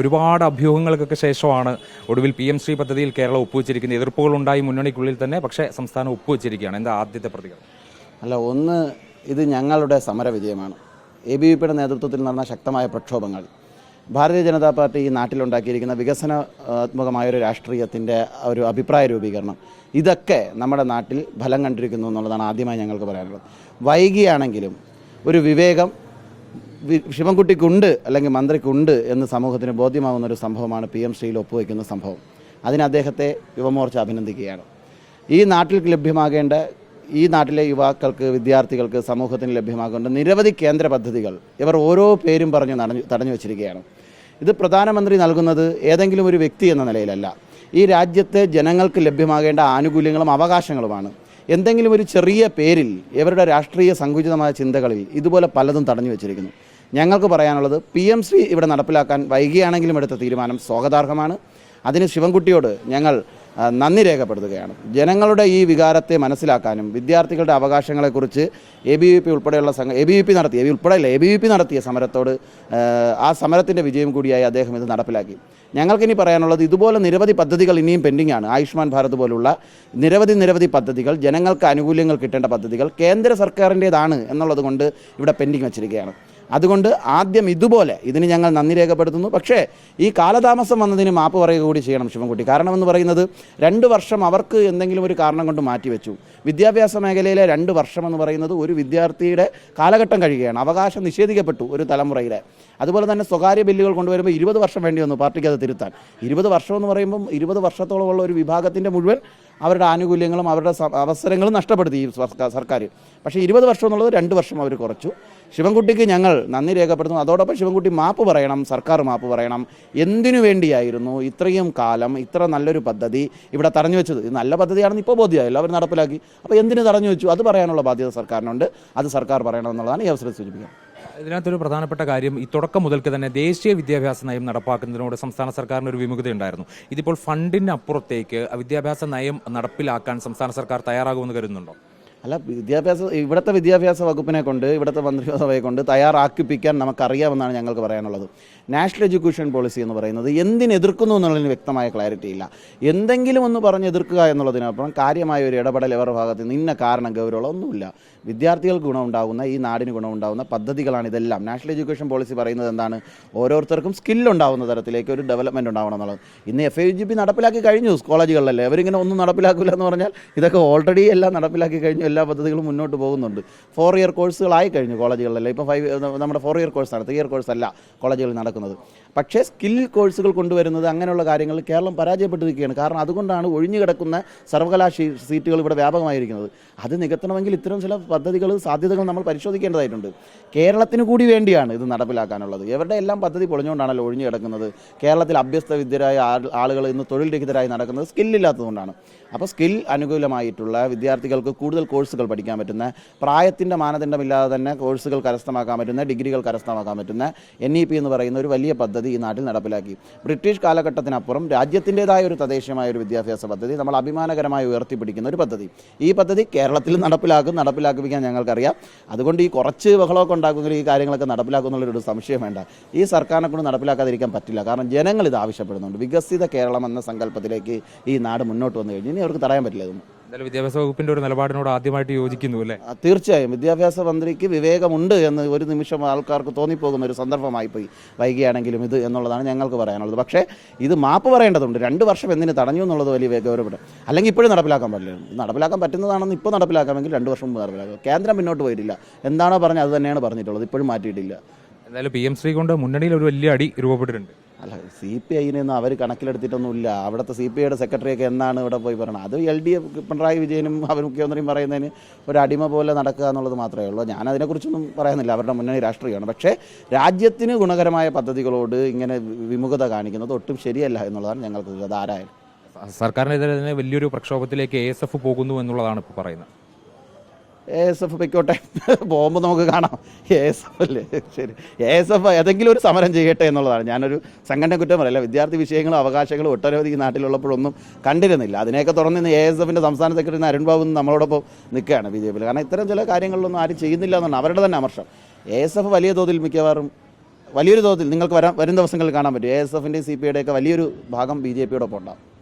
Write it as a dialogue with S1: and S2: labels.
S1: ഒരുപാട് അഭ്യൂഹങ്ങൾക്കൊക്കെ ശേഷമാണ് ഒടുവിൽ പി എം ശ്രീ പദ്ധതിയിൽ കേരളം ഒപ്പുവെച്ചിരിക്കുന്നത്. എതിർപ്പുകളുണ്ടായി മുന്നണിക്കുള്ളിൽ തന്നെ പക്ഷേ സംസ്ഥാനം ഒപ്പുവെച്ചിരിക്കുകയാണ്. എന്താ ആദ്യത്തെ പ്രതികരണം?
S2: അല്ല ഒന്ന് ഇത് ഞങ്ങളുടെ സമരവിജയമാണ്. എ ബി വി പിയുടെ നേതൃത്വത്തിൽ നടന്ന ശക്തമായ പ്രക്ഷോഭങ്ങൾ ഭാരതീയ ജനതാ പാർട്ടി ഈ നാട്ടിലുണ്ടാക്കിയിരിക്കുന്ന വികസനാത്മകമായ ഒരു രാഷ്ട്രീയത്തിന്റെ ഒരു അഭിപ്രായ രൂപീകരണം ഇതൊക്കെ നമ്മുടെ നാട്ടിൽ ഫലം കണ്ടിരിക്കുന്നു എന്നുള്ളതാണ് ആദ്യമായി ഞങ്ങൾക്ക് പറയാനുള്ളത്. വൈകിയാണെങ്കിലും ഒരു വിവേകം ശിവൻകുട്ടിക്കുണ്ട് അല്ലെങ്കിൽ മന്ത്രിക്കുണ്ട് എന്ന് സമൂഹത്തിന് ബോധ്യമാകുന്ന ഒരു സംഭവമാണ് പി എം ശ്രീയിൽ ഒപ്പുവയ്ക്കുന്ന സംഭവം. അതിന് അദ്ദേഹത്തെ യുവമോർച്ച അഭിനന്ദിക്കുകയാണ്. ഈ നാട്ടിൽ ലഭ്യമാകേണ്ട ഈ നാട്ടിലെ യുവാക്കൾക്ക് വിദ്യാർത്ഥികൾക്ക് സമൂഹത്തിന് ലഭ്യമാകേണ്ട നിരവധി കേന്ദ്ര പദ്ധതികൾ ഇവർ ഓരോ പേരും പറഞ്ഞ് നടഞ്ഞു തടഞ്ഞു വച്ചിരിക്കുകയാണ്. ഇത് പ്രധാനമന്ത്രി നൽകുന്നത് ഏതെങ്കിലും ഒരു വ്യക്തി എന്ന നിലയിലല്ല. ഈ രാജ്യത്തെ ജനങ്ങൾക്ക് ലഭ്യമാകേണ്ട ആനുകൂല്യങ്ങളും അവകാശങ്ങളുമാണ്. എന്തെങ്കിലും ഒരു ചെറിയ പേരിൽ ഇവരുടെ രാഷ്ട്രീയ സങ്കുചിതമായ ചിന്തകളിൽ ഇതുപോലെ പലതും തടഞ്ഞു വെച്ചിരിക്കുന്നു. ഞങ്ങൾക്ക് പറയാനുള്ളത് പി എം ശ്രീ ഇവിടെ നടപ്പിലാക്കാൻ വൈകിയാണെങ്കിലും എടുത്ത തീരുമാനം സ്വാഗതാർഹമാണ്. അതിന് ശിവൻകുട്ടിയോട് ഞങ്ങൾ നന്ദി രേഖപ്പെടുത്തുകയാണ്. ജനങ്ങളുടെ ഈ വികാരത്തെ മനസ്സിലാക്കാനും വിദ്യാർത്ഥികളുടെ അവകാശങ്ങളെക്കുറിച്ച് എ ബി വി പി ഉൾപ്പെടെയുള്ള സംഘ എ ബി വി പി നടത്തിയ A B A B V P നടത്തിയ സമരത്തോട് ആ, സമരത്തിന്റെ വിജയം കൂടിയായി അദ്ദേഹം ഇത് നടപ്പിലാക്കി. ഞങ്ങൾക്കിനി പറയാനുള്ളത് ഇതുപോലെ നിരവധി പദ്ധതികൾ ഇനിയും പെൻഡിങ്ങാണ്. ആയുഷ്മാൻ ഭാരത് പോലുള്ള നിരവധി നിരവധി പദ്ധതികൾ ജനങ്ങൾക്ക് ആനുകൂല്യങ്ങൾ കിട്ടേണ്ട പദ്ധതികൾ കേന്ദ്ര സർക്കാരിന്റേതാണ് എന്നുള്ളത് കൊണ്ട് ഇവിടെ പെൻഡിംഗ് വച്ചിരിക്കുകയാണ്. അതുകൊണ്ട് ആദ്യം ഇതുപോലെ ഇതിന് ഞങ്ങൾ നന്ദി രേഖപ്പെടുത്തുന്നു. പക്ഷേ ഈ കാലതാമസം വന്നതിന് മാപ്പ് പറയുക കൂടി ചെയ്യണം ശിവൻകുട്ടി. കാരണം എന്ന് പറയുന്നത് രണ്ട് വർഷം അവർക്ക് എന്തെങ്കിലും ഒരു കാരണം കൊണ്ട് മാറ്റിവെച്ചു. വിദ്യാഭ്യാസ മേഖലയിലെ രണ്ട് വർഷം എന്ന് പറയുന്നത് ഒരു വിദ്യാർത്ഥിയുടെ കാലഘട്ടം കഴിയുകയാണ്. അവകാശം നിഷേധിക്കപ്പെട്ടു ഒരു തലമുറയിലെ. അതുപോലെ തന്നെ സ്വകാര്യ ബില്ലുകൾ കൊണ്ടുവരുമ്പോൾ ഇരുപത് വർഷം വേണ്ടി വന്നു പാർട്ടിക്ക് അത് തിരുത്താൻ. ഇരുപത് വർഷം എന്ന് പറയുമ്പം ഇരുപത് വർഷത്തോളമുള്ള ഒരു വിഭാഗത്തിന്റെ മുഴുവൻ അവരുടെ ആനുകൂല്യങ്ങളും അവരുടെ അവസരങ്ങളും നഷ്ടപ്പെടുത്തി ഈ സർക്കാർ പക്ഷേ ഇരുപത് വർഷം എന്നുള്ളത് രണ്ട് വർഷം അവർ കുറച്ചു. ശിവൻകുട്ടിക്ക് ഞങ്ങൾ നന്ദി രേഖപ്പെടുത്തുന്നു. അതോടൊപ്പം ശിവൻകുട്ടി മാപ്പ് പറയണം സർക്കാർ മാപ്പ് പറയണം. എന്തിനു വേണ്ടിയായിരുന്നു ഇത്രയും കാലം ഇത്ര നല്ലൊരു പദ്ധതി ഇവിടെ തടഞ്ഞു വെച്ചത്? ഇത് നല്ല പദ്ധതിയാണെന്ന് ഇപ്പോൾ ബോധ്യമായല്ലോ അവർ നടപ്പിലാക്കി. അപ്പോൾ എന്തിനു തടഞ്ഞു വെച്ചു? അത് പറയാനുള്ള ബാധ്യത സർക്കാരിനുണ്ട്. അത് സർക്കാർ പറയണമെന്നുള്ളതാണ് ഈ അവസരം സൂചിപ്പിക്കുന്നത്.
S1: ഇതിനകത്തൊരു പ്രധാനപ്പെട്ട കാര്യം ഈ തുടക്കം മുതൽക്ക് തന്നെ ദേശീയ വിദ്യാഭ്യാസ നയം നടപ്പാക്കുന്നതിനോട് സംസ്ഥാന സർക്കാരിന് ഒരു വിമുഖതയുണ്ടായിരുന്നു. ഇതിപ്പോൾ ഫണ്ടിന് അപ്പുറത്തേക്ക് വിദ്യാഭ്യാസ നയം നടപ്പിലാക്കാൻ സംസ്ഥാന സർക്കാർ തയ്യാറാകുമെന്ന് കരുതുന്നുണ്ടോ?
S2: അല്ല വിദ്യാഭ്യാസ ഇവിടുത്തെ വിദ്യാഭ്യാസ വകുപ്പിനെ കൊണ്ട് ഇവിടുത്തെ മന്ത്രിസഭയെ കൊണ്ട് തയ്യാറാക്കിപ്പിക്കാൻ നമുക്കറിയാമെന്നാണ് ഞങ്ങൾക്ക് പറയാനുള്ളത്. നാഷണൽ എഡ്യൂക്കേഷൻ പോളിസി എന്ന് പറയുന്നത് എന്തിനെതിർക്കുന്നു എന്നുള്ളതിന് വ്യക്തമായ ക്ലാരിറ്റി ഇല്ല. എന്തെങ്കിലും ഒന്ന് പറഞ്ഞ് എതിർക്കുക എന്നുള്ളതിനപ്പുറം കാര്യമായ ഒരു ഇടപെടൽ ഇവരുടെ ഭാഗത്ത് നിന്ന് ഇന്ന കാരണം ഗൗരവമുള്ള ഒന്നുമില്ല. വിദ്യാർത്ഥികൾക്ക് ഗുണമുണ്ടാകുന്ന ഈ നാടിന് ഗുണമുണ്ടാകുന്ന പദ്ധതികളാണ് ഇതെല്ലാം. നാഷണൽ എഡ്യൂക്കേഷൻ പോളിസി പറയുന്നത് എന്താണ്? ഓരോരുത്തർക്കും സ്കില്ലുണ്ടാവുന്ന തരത്തിലേക്ക് ഒരു ഡെവലപ്മെന്റ് ഉണ്ടാവണം എന്നുള്ളത്. ഇന്ന് എഫ് ഐ ജി പി നടപ്പിലാക്കി കഴിഞ്ഞു കോളേജുകളിലല്ലേ അവരിങ്ങനെ ഒന്നും നടപ്പിലാക്കില്ല എന്ന് പറഞ്ഞാൽ ഇതൊക്കെ ഓൾറെഡി എല്ലാം നടപ്പിലാക്കി കഴിഞ്ഞു എല്ലാ പദ്ധതികളും മുന്നോട്ട് പോകുന്നുണ്ട്. ഫോർ ഇയർ കോഴ്സുകളായി കഴിഞ്ഞു കോളേജുകളിലല്ലേ. ഇപ്പോൾ ഫൈവ് നമ്മുടെ ഫോർ ഇയർ കോഴ്സാണ് ത്രീ ഇയർ കോഴ്സ് അല്ല കോളേജുകളിൽ നടക്കുന്നത്. പക്ഷേ സ്കിൽ കോഴ്സുകൾ കൊണ്ടുവരുന്നത് അങ്ങനെയുള്ള കാര്യങ്ങൾ കേരളം പരാജയപ്പെട്ടിരിക്കുകയാണ്. കാരണം അതുകൊണ്ടാണ് ഒഴിഞ്ഞു കിടക്കുന്ന സർവകലാശാല സീറ്റുകൾ ഇവിടെ വ്യാപകമായിരിക്കുന്നത്. അത് നികത്തണമെങ്കിൽ ഇത്തരം ചില പദ്ധതികൾ സാധ്യതകൾ നമ്മൾ പരിശോധിക്കേണ്ടതായിട്ടുണ്ട്. കേരളത്തിന് കൂടി വേണ്ടിയാണ് ഇത് നടപ്പിലാക്കാനുള്ളത്. ഇവരുടെ എല്ലാം പദ്ധതി പൊളിഞ്ഞുകൊണ്ടാണല്ലോ ഒഴിഞ്ഞു കിടക്കുന്നത്. കേരളത്തിൽ അഭ്യസ്ത വിദ്യരായ ആളുകൾ ഇന്ന് തൊഴിൽ രഹിതരായി നടക്കുന്നത് സ്കില്ലില്ലാത്തതുകൊണ്ടാണ് അപ്പോൾ സ്കിൽ അനുകൂലമായിട്ടുള്ള വിദ്യാർത്ഥികൾക്ക് കൂടുതൽ കോഴ്സുകൾ പഠിക്കാൻ പറ്റുന്ന പ്രായത്തിന്റെ മാനദണ്ഡമില്ലാതെ തന്നെ കോഴ്സുകൾ കരസ്ഥമാക്കാൻ പറ്റുന്ന ഡിഗ്രികൾ കരസ്ഥമാക്കാൻ പറ്റുന്ന എൻ ഇ പി എന്ന് പറയുന്ന ഒരു വലിയ പദ്ധതി ഈ നാട്ടിൽ നടപ്പിലാക്കി. ബ്രിട്ടീഷ് കാലഘട്ടത്തിനപ്പുറം രാജ്യത്തിന്റെതായ ഒരു തദ്ദേശീയമായ ഒരു വിദ്യാഭ്യാസ പദ്ധതി നമ്മൾ അഭിമാനകരമായി ഉയർത്തിപ്പിടിക്കുന്ന ഒരു പദ്ധതി. ഈ പദ്ധതി കേരളത്തിൽ നടപ്പിലാക്കും നടപ്പിലാക്കിപ്പിക്കാൻ ഞങ്ങൾക്കറിയാം. അതുകൊണ്ട് ഈ കുറച്ച് ബഹളമൊക്കെ ഉണ്ടാക്കുമെങ്കിൽ ഈ കാര്യങ്ങളൊക്കെ നടപ്പിലാക്കും എന്നുള്ളൊരു സംശയം വേണ്ട. ഈ സർക്കാരിനെ കൊണ്ട് നടപ്പിലാക്കാതിരിക്കാൻ പറ്റില്ല. കാരണം ജനങ്ങൾ ഇത് ആവശ്യപ്പെടുന്നുണ്ട്. വികസിത കേരളം എന്ന സങ്കല്പത്തിലേക്ക് ഈ നാട് മുന്നോട്ട് വന്നു കഴിഞ്ഞാൽ ഇനി അവർക്ക് തടയാൻ പറ്റില്ല ഇതൊന്നും.
S1: എന്തായാലും വിദ്യാഭ്യാസ വകുപ്പിന്റെ ഒരു നിലപാടിനോട് ആദ്യമായിട്ട് യോജിക്കുന്നു അല്ലേ?
S2: തീർച്ചയായും. വിദ്യാഭ്യാസ മന്ത്രിക്ക് വിവേകമുണ്ട് എന്ന് ഒരു നിമിഷം ആൾക്കാർക്ക് തോന്നിപ്പോകുന്ന ഒരു സന്ദർഭമായി പോയി വൈകിയാണെങ്കിലും ഇത് എന്നുള്ളതാണ് ഞങ്ങൾക്ക് പറയാനുള്ളത്. പക്ഷേ ഇത് മാപ്പ് പറയേണ്ടതുണ്ട്. രണ്ട് വർഷം എന്തിന് തടഞ്ഞു എന്നുള്ളത് വലിയ ഗൗരവപ്പെടും അല്ലെങ്കിൽ ഇപ്പോഴും നടപ്പിലാക്കാൻ പറ്റില്ല നടപ്പിലാക്കാൻ പറ്റുന്നതാണെന്ന് ഇപ്പോൾ നടപ്പിലാക്കാമെങ്കിൽ രണ്ട് വർഷം മുമ്പ് നടപ്പിലാക്കാം. കേന്ദ്രം മുന്നോട്ട് പോയിട്ടില്ല. എന്താണോ പറഞ്ഞത് അത് തന്നെയാണ് പറഞ്ഞിട്ടുള്ളത്. ഇപ്പോഴും മാറ്റിയിട്ടില്ല.
S1: എന്തായാലും പി എം ശ്രീ കൊണ്ട് മുന്നണിയിൽ ഒരു വലിയ അടി രൂപപ്പെട്ടിട്ടുണ്ട്.
S2: അല്ല സി പി ഐനൊന്നും അവർ കണക്കിലെടുത്തിട്ടൊന്നുമില്ല. അവിടുത്തെ സി പി ഐയുടെ സെക്രട്ടറിയൊക്കെ എന്നാണ് ഇവിടെ പോയി പറയുന്നത് അത് എൽ ഡി എഫ് പിണറായി വിജയനും അവർ മുഖ്യമന്ത്രിയും പറയുന്നതിന് ഒരു അടിമ പോലെ നടക്കുക എന്നുള്ളത് മാത്രമേ ഉള്ളൂ. ഞാൻ അതിനെക്കുറിച്ചൊന്നും പറയുന്നില്ല. അവരുടെ മുന്നണി രാഷ്ട്രീയമാണ്. പക്ഷേ രാജ്യത്തിന് ഗുണകരമായ പദ്ധതികളോട് ഇങ്ങനെ വിമുഖത കാണിക്കുന്നത് ഒട്ടും ശരിയല്ല എന്നുള്ളതാണ് ഞങ്ങൾക്ക് അത് ആരായാലും
S1: സർക്കാരിനെതിരെ തന്നെ വലിയൊരു പ്രക്ഷോഭത്തിലേക്ക് എ എസ് എഫ് പോകുന്നു എന്നുള്ളതാണ് ഇപ്പോൾ പറയുന്നത്.
S2: എ എസ് എഫ് പൊയ്ക്കോട്ടെ. പോകുമ്പോൾ നമുക്ക് കാണാം. എ എസ് എഫ് അല്ലേ? ശരി. എ എസ് എഫ് ഏതെങ്കിലും ഒരു സമരം ചെയ്യട്ടെ എന്നുള്ളതാണ്. ഞാനൊരു സംഘടന കുറ്റം പറയില്ല. വിദ്യാർത്ഥി വിഷയങ്ങളും അവകാശങ്ങളും ഒട്ടനവധി ഈ നാട്ടിലുള്ളപ്പോഴൊന്നും കണ്ടിരുന്നില്ല. അതിനെയൊക്കെ തുറന്ന് എ എസ് എഫിന്റെ സംസ്ഥാന സെക്രട്ടറി അരുൺ ബാബു നമ്മളോടൊപ്പം നിൽക്കുകയാണ് ബി ജെ പിയിൽ. കാരണം ഇത്തരം ചില കാര്യങ്ങളിലൊന്നും ആരും ചെയ്യുന്നില്ല എന്നാണ് അവരുടെ തന്നെ അമർഷം. എ എസ് എഫ് വലിയ തോതിൽ മിക്കവാറും വലിയൊരു തോതിൽ നിങ്ങൾക്ക് വരാൻ വരും ദിവസങ്ങളിൽ കാണാൻ പറ്റും. എ എസ് എഫിന്റെയും സി പി ഐയുടെയൊക്കെ വലിയൊരു ഭാഗം ബി ജെ പിയോടൊപ്പം ഉണ്ടാകും